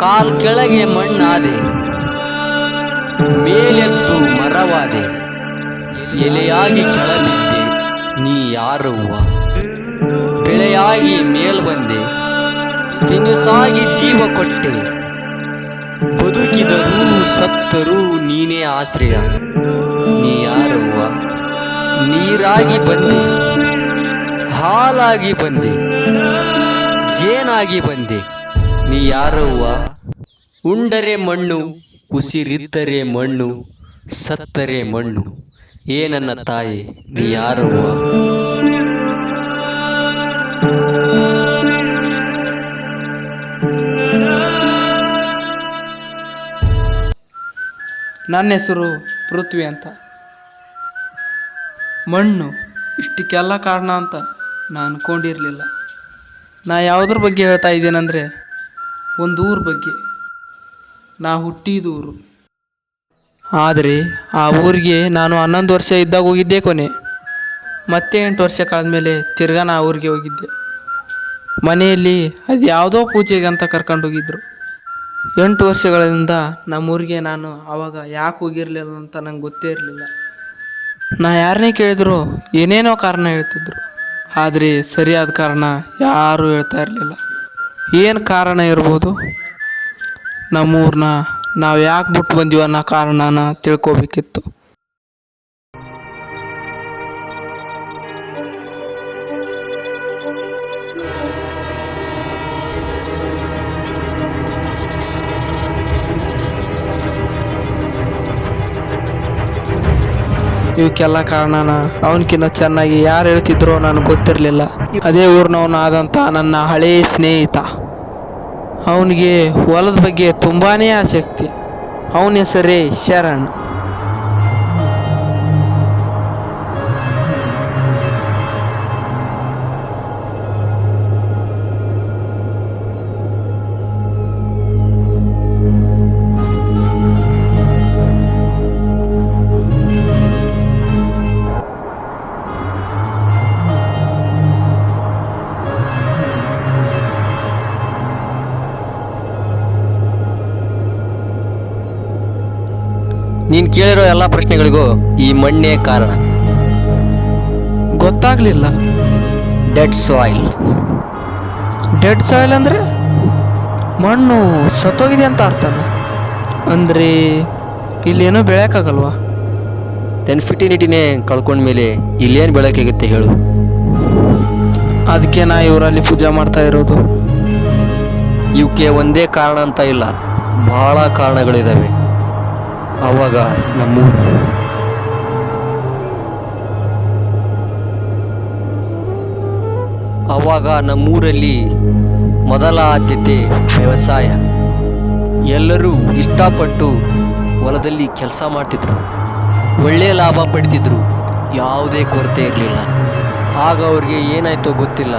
ಕಾಲ್ ಕೆಳಗೆ ಮಣ್ಣಾದೆ ಮೇಲೆತ್ತು ಮರವಾದೆ, ಎಲೆಯಾಗಿ ಕೆಳಬಿದ್ದೆ ನೀ ಯಾರವ್ವ ಬೆಳೆಯಾಗಿ ಮೇಲ್ ಬಂದೆ, ತಿನಿಸಾಗಿ ಜೀವ ಕೊಟ್ಟೆ, ಬದುಕಿದರೂ ಸತ್ತರೂ ನೀನೇ ಆಶ್ರಯ. ನೀ ಯಾರವ್ವ ನೀರಾಗಿ ಬಂದೆ, ಹಾಲಾಗಿ ಬಂದೆ, ಜೇನಾಗಿ ಬಂದೆ ನೀ ಯಾರವ್ವ? ಉಂಡರೆ ಮಣ್ಣು, ಉಸಿರಿದ್ದರೆ ಮಣ್ಣು, ಸತ್ತರೆ ಮಣ್ಣು. ಏನನ್ನ ತಾಯಿ, ನೀ ಯಾರವ್ವ? ನನ್ನ ಹೆಸರು ಪೃಥ್ವಿ ಅಂತ. ಮಣ್ಣು ಇಷ್ಟಕ್ಕೆಲ್ಲ ಕಾರಣ ಅಂತ ನಾನು ಅನ್ಕೊಂಡಿರಲಿಲ್ಲ. ನಾ ಯಾವುದ್ರ ಬಗ್ಗೆ ಹೇಳ್ತಾ ಇದ್ದೀನಂದರೆ ಒಂದು ಊರ ಬಗ್ಗೆ. ನಾ ಹುಟ್ಟಿದೂರು. ಆದರೆ ಆ ಊರಿಗೆ ನಾನು ಹನ್ನೊಂದು ವರ್ಷ ಇದ್ದಾಗ ಹೋಗಿದ್ದೆ ಕೊನೆ. ಮತ್ತೆ ಎಂಟು ವರ್ಷ ಕಳೆದ್ಮೇಲೆ ತಿರ್ಗಾ ನಾ ಊರಿಗೆ ಹೋಗಿದ್ದೆ. ಮನೆಯಲ್ಲಿ ಅದು ಯಾವುದೋ ಪೂಜೆಗೆ ಅಂತ ಕರ್ಕೊಂಡು ಹೋಗಿದ್ರು. ಎಂಟು ವರ್ಷಗಳಿಂದ ನಮ್ಮೂರಿಗೆ ನಾನು ಆವಾಗ ಯಾಕೆ ಹೋಗಿರಲಿಲ್ಲ ಅಂತ ನಂಗೆ ಗೊತ್ತೇ ಇರಲಿಲ್ಲ. ನಾ ಯಾರನ್ನೇ ಕೇಳಿದ್ರು ಏನೇನೋ ಕಾರಣ ಹೇಳ್ತಿದ್ರು. ಆದರೆ ಸರಿಯಾದ ಕಾರಣ ಯಾರೂ ಹೇಳ್ತಾ ಇರಲಿಲ್ಲ. ಏನು ಕಾರಣ ಇರ್ಬೋದು? ನಮ್ಮೂರನ್ನ ನಾವು ಯಾಕೆ ಬಿಟ್ಟು ಬಂದೀವಿ ಅನ್ನೋ ಕಾರಣನ ತಿಳ್ಕೊಬೇಕಿತ್ತು. ಇವಕ್ಕೆಲ್ಲ ಕಾರಣನ ಅವನಕಿನ್ನ ಚೆನ್ನಾಗಿ ಯಾರು ಹೇಳ್ತಿದ್ರೋ ನನಗೆ ಗೊತ್ತಿರಲಿಲ್ಲ. ಅದೇ ಊರಿನವನಾದಂಥ ನನ್ನ ಹಳೆಯ ಸ್ನೇಹಿತ. ಅವನಿಗೆ ಹೊಲದ ಬಗ್ಗೆ ತುಂಬಾ ಆಸಕ್ತಿ. ಅವನ ಹೆಸರೇ ಶರಣ್. ಕೇಳಿರೋ ಎಲ್ಲ ಪ್ರಶ್ನೆಗಳಿಗೂ ಈ ಮಣ್ಣೇ ಕಾರಣ. ಗೊತ್ತಾಗ್ಲಿಲ್ಲ. ಡೆಡ್ ಸಾಯಿಲ್ ಡೆಡ್ ಸಾಯಿಲ್ ಅಂದರೆ ಮಣ್ಣು ಸತ್ತೋಗಿದೆ ಅಂತ ಅರ್ಥನ ಅಂದರೆ ಇಲ್ಲೇನೋ ಬೆಳೆಯೋಕ್ಕಾಗಲ್ವಾ ದೆನ್ ಫಿಟಿನಿಟಿನೇ ಕಳ್ಕೊಂಡ್ಮೇಲೆ ಇಲ್ಲೇನು ಬೆಳಕಾಗುತ್ತೆ ಹೇಳು. ಅದಕ್ಕೆ ನಾ ಇವರಲ್ಲಿ ಪೂಜೆ ಮಾಡ್ತಾ ಇರೋದು. ಇವಕ್ಕೆ ಒಂದೇ ಕಾರಣ ಅಂತ ಇಲ್ಲ. ಬಹಳ ಕಾರಣಗಳಿದ್ದಾವೆ ಅವಾಗ ನಮ್ಮೂರು ಆವಾಗ ನಮ್ಮೂರಲ್ಲಿ ಮೊದಲ ಆದ್ಯತೆ ವ್ಯವಸಾಯ. ಎಲ್ಲರೂ ಇಷ್ಟಪಟ್ಟು ಹೊಲದಲ್ಲಿ ಕೆಲಸ ಮಾಡ್ತಿದ್ರು. ಒಳ್ಳೆಯ ಲಾಭ ಪಡಿತಿದ್ರು. ಯಾವುದೇ ಕೊರತೆ ಇರಲಿಲ್ಲ. ಆಗ ಅವ್ರಿಗೆ ಏನಾಯ್ತೋ ಗೊತ್ತಿಲ್ಲ.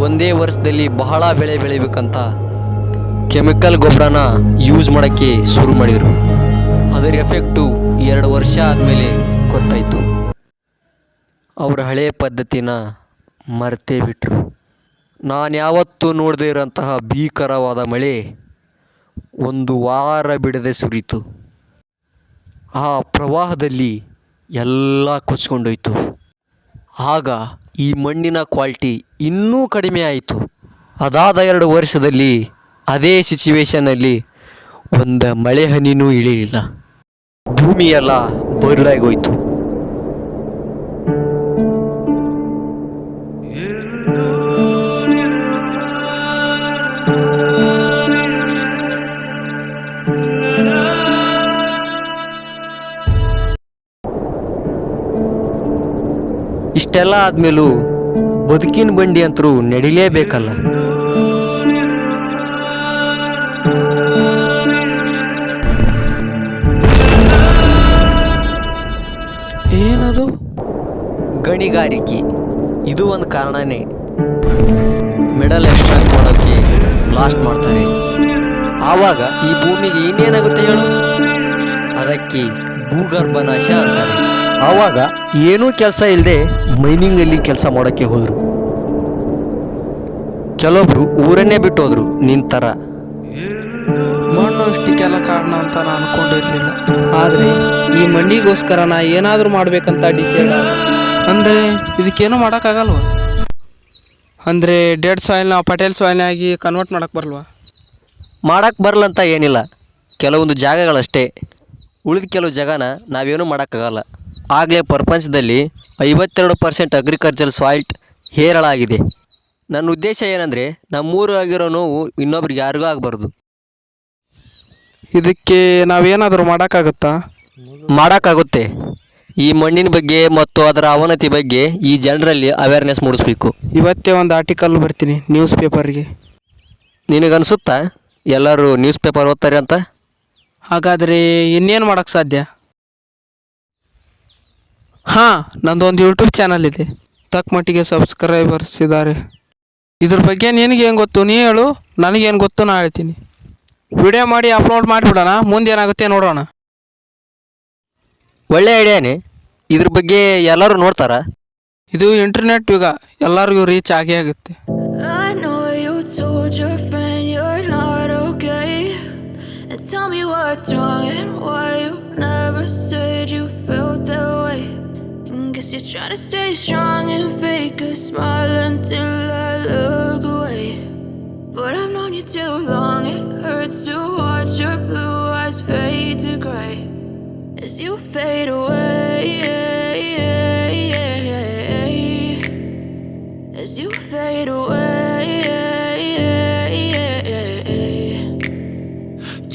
ಒಂದೇ ವರ್ಷದಲ್ಲಿ ಬಹಳ ಬೆಳೆ ಬೆಳಿಬೇಕಂತ ಕೆಮಿಕಲ್ ಗೊಬ್ಬರನ ಯೂಸ್ ಮಾಡೋಕ್ಕೆ ಶುರು ಮಾಡಿದರು. ಅದರ ಎಫೆಕ್ಟು ಎರಡು ವರ್ಷ ಆದಮೇಲೆ ಗೊತ್ತಾಯಿತು. ಅವರ ಹಳೆಯ ಪದ್ಧತಿನ ಮರೆತೇ ಬಿಟ್ರು. ನಾನು ಯಾವತ್ತೂ ನೋಡದೇ ಇರೋಂತಹ ಭೀಕರವಾದ ಮಳೆ ಒಂದು ವಾರ ಬಿಡದೆ ಸುರಿತು. ಆ ಪ್ರವಾಹದಲ್ಲಿ ಎಲ್ಲ ಕೊಚ್ಕೊಂಡೋಯ್ತು. ಆಗ ಈ ಮಣ್ಣಿನ ಕ್ವಾಲಿಟಿ ಇನ್ನೂ ಕಡಿಮೆ ಆಯಿತು. ಅದಾದ ಎರಡು ವರ್ಷದಲ್ಲಿ ಅದೇ ಸಿಚುವೇಶನಲ್ಲಿ ಒಂದು ಮಳೆ ಹನಿನೂ ಇಳಿಲಿಲ್ಲ. ಭೂಮಿಯೆಲ್ಲ ಬರಡಾಗೋಯ್ತು ಇಷ್ಟೆಲ್ಲ ಆದ್ಮೇಲೂ ಬದುಕಿನ ಬಂಡಿ ಅಂತರೂ ನಡಿಲೇಬೇಕಲ್ಲ. ಗಣಿಗಾರಿಕೆ. ಇದು ಒಂದು ಕಾರಣನೇ. ಮೆಡಲ್ ಎಕ್ಸ್ಟ್ರಾಕ್ಟ್ ಮಾಡೋಕ್ಕೆ ಬ್ಲಾಸ್ಟ್ ಮಾಡ್ತಾರೆ. ಆವಾಗ ಈ ಭೂಮಿಗೆ ಇನ್ನೇನಾಗುತ್ತೆ ಹೇಳು? ಅದಕ್ಕೆ ಭೂಗರ್ಭ ನಾಶ ಅಂತಾರೆ. ಆವಾಗ ಏನೂ ಕೆಲಸ ಇಲ್ಲದೆ ಮೈನಿಂಗಲ್ಲಿ ಕೆಲಸ ಮಾಡೋಕ್ಕೆ ಹೋದರು. ಕೆಲವೊಬ್ರು ಊರನ್ನೇ ಬಿಟ್ಟು ಹೋದ್ರು ಮಣ್ಣು ಥರ ಇಷ್ಟಕ್ಕೆಲ್ಲ ಕಾರಣ ಅಂತ ನಾನು ಅನ್ಕೊಂಡಿರ್ಲಿಲ್ಲ. ಆದರೆ ಈ ಮಣ್ಣಿಗೋಸ್ಕರ ನಾ ಏನಾದರೂ ಮಾಡ್ಬೇಕಂತ ಡಿಸೈಡ್ ಅಂದರೆ ಇದಕ್ಕೇನು ಮಾಡೋಕ್ಕಾಗಲ್ವ? ಅಂದರೆ ಡೆಡ್ ಸಾಯಿಲ್ನ ಪಟೇಲ್ ಸಾಯಿಲ್ನಾಗಿ ಕನ್ವರ್ಟ್ ಮಾಡೋಕೆ ಬರಲ್ವಾ? ಮಾಡೋಕೆ ಬರಲಂತ ಏನಿಲ್ಲ. ಕೆಲವೊಂದು ಜಾಗಗಳಷ್ಟೇ. ಉಳಿದ ಕೆಲವು ಜಾಗನ ನಾವೇನು ಮಾಡೋಕ್ಕಾಗಲ್ಲ. ಆಗಲೇ ಪ್ರಪಂಚದಲ್ಲಿ ಐವತ್ತೆರಡು ಪರ್ಸೆಂಟ್ ಅಗ್ರಿಕಲ್ಚರ್ ಸಾಯಿಲ್ಟ್ ಹೇರಳ ಆಗಿದೆ. ನನ್ನ ಉದ್ದೇಶ ಏನಂದರೆ ನಮ್ಮೂರು ಆಗಿರೋ ನೋವು ಇನ್ನೊಬ್ರಿಗೆ ಯಾರಿಗೂ ಆಗಬಾರ್ದು. ಇದಕ್ಕೆ ನಾವೇನಾದರೂ ಮಾಡೋಕ್ಕಾಗುತ್ತಾ? ಮಾಡೋಕ್ಕಾಗುತ್ತೆ. ಈ ಮಣ್ಣಿನ ಬಗ್ಗೆ ಮತ್ತು ಅದರ ಅವನತಿ ಬಗ್ಗೆ ಈ ಜನರಲ್ಲಿ ಅವೇರ್ನೆಸ್ ಮೂಡಿಸ್ಬೇಕು. ಇವತ್ತೇ ಒಂದು ಆರ್ಟಿಕಲ್ ಬರ್ತೀನಿ ನ್ಯೂಸ್ ಪೇಪರ್ಗೆ ನಿನಗನ್ಸುತ್ತಾ? ಎಲ್ಲರೂ ನ್ಯೂಸ್ ಪೇಪರ್ ಓದ್ತಾರೆ ಅಂತ? ಹಾಗಾದರೆ ಇನ್ನೇನು ಮಾಡೋಕ್ಕೆ ಸಾಧ್ಯ? ಹಾಂ ನಂದೊಂದು ಯೂಟ್ಯೂಬ್ ಚಾನಲ್ ಇದೆ. ತಕ್ಕ ಮಟ್ಟಿಗೆ ಸಬ್ಸ್ಕ್ರೈಬರ್ಸ್ ಇದ್ದಾರೆ ಇದ್ರ ಬಗ್ಗೆ ನಿನಗೇನು ಏನು ಗೊತ್ತು? ನೀ ಹೇಳು ನನಗೇನು ಗೊತ್ತು ನಾ ಹೇಳ್ತೀನಿ. ವಿಡಿಯೋ ಮಾಡಿ ಅಪ್ಲೋಡ್ ಮಾಡಿಬಿಡೋಣ ಮುಂದೆ ಏನಾಗುತ್ತೆ ನೋಡೋಣ. ಒಳ್ಳೆ ಐಡಿಯಾನೇ ಇದ್ರ ಬಗ್ಗೆ ಎಲ್ಲರೂ ನೋಡ್ತಾರಾ ಇದು ಇಂಟರ್ನೆಟ್ ಯುಗ ಎಲ್ಲರಿಗೂ ರೀಚ್ ಆಗೇ ಆಗುತ್ತೆ I know you told your friend you're not okay. And tell me what's wrong and why you never said you felt that way. And guess you're trying to stay strong and fake a smile until I look away. But I've known you too long, it hurts to watch your blue eyes fade to gray as you fade away.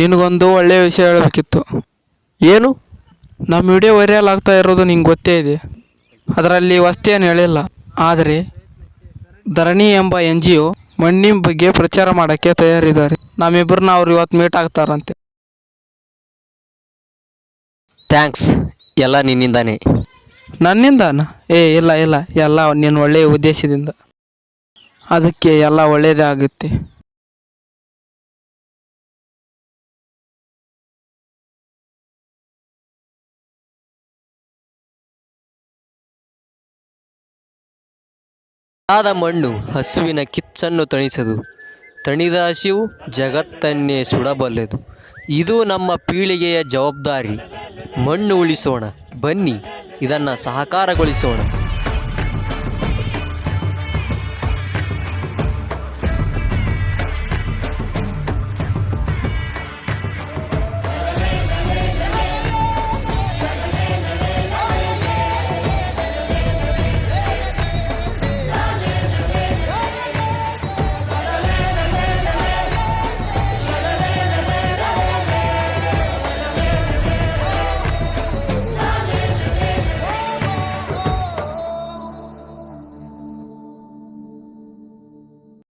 ನಿನಗೊಂದು ಒಳ್ಳೆಯ ವಿಷಯ ಹೇಳಬೇಕಿತ್ತು. ಏನು? ನಮ್ಮ video viral ಆಗ್ತಾ ಇರೋದು ನಿಂಗೆ ಗೊತ್ತೇ ಇದೆ. ಅದರಲ್ಲಿ ವಸ್ತೇನು ಹೇಳಿಲ್ಲ. ಆದರೆ ಧರಣಿ ಎಂಬ ಎನ್ ಜಿ ಒ ಮಣ್ಣಿನ ಬಗ್ಗೆ ಪ್ರಚಾರ ಮಾಡೋಕ್ಕೆ ತಯಾರಿದ್ದಾರೆ. ನಮ್ಮಿಬ್ಬರನ್ನ ಅವ್ರು ಇವತ್ತು ಮೀಟ್ ಆಗ್ತಾರಂತೆ. ಥ್ಯಾಂಕ್ಸ್. ಎಲ್ಲ ನಿನ್ನಿಂದಾನೇ. ನನ್ನಿಂದನಾ? ಏ ಇಲ್ಲ ಇಲ್ಲ. ಎಲ್ಲ ನಿನ್ನ ಒಳ್ಳೆಯ ಉದ್ದೇಶದಿಂದ. ಅದಕ್ಕೆ ಎಲ್ಲ ಒಳ್ಳೆಯದೇ ಆಗುತ್ತೆ. ಆದ ಮಣ್ಣು ಹಸುವಿನ ಕಿಚ್ಚನ್ನು ತಣಿಸದು, ತಣಿದ ಹಸಿವು ಜಗತ್ತನ್ನೇ ಸುಡಬಲ್ಲದು. ಇದು ನಮ್ಮ ಪೀಳಿಗೆಯ ಜವಾಬ್ದಾರಿ. ಮಣ್ಣು ಉಳಿಸೋಣ, ಬನ್ನಿ, ಇದನ್ನು ಸಹಕಾರಗೊಳಿಸೋಣ.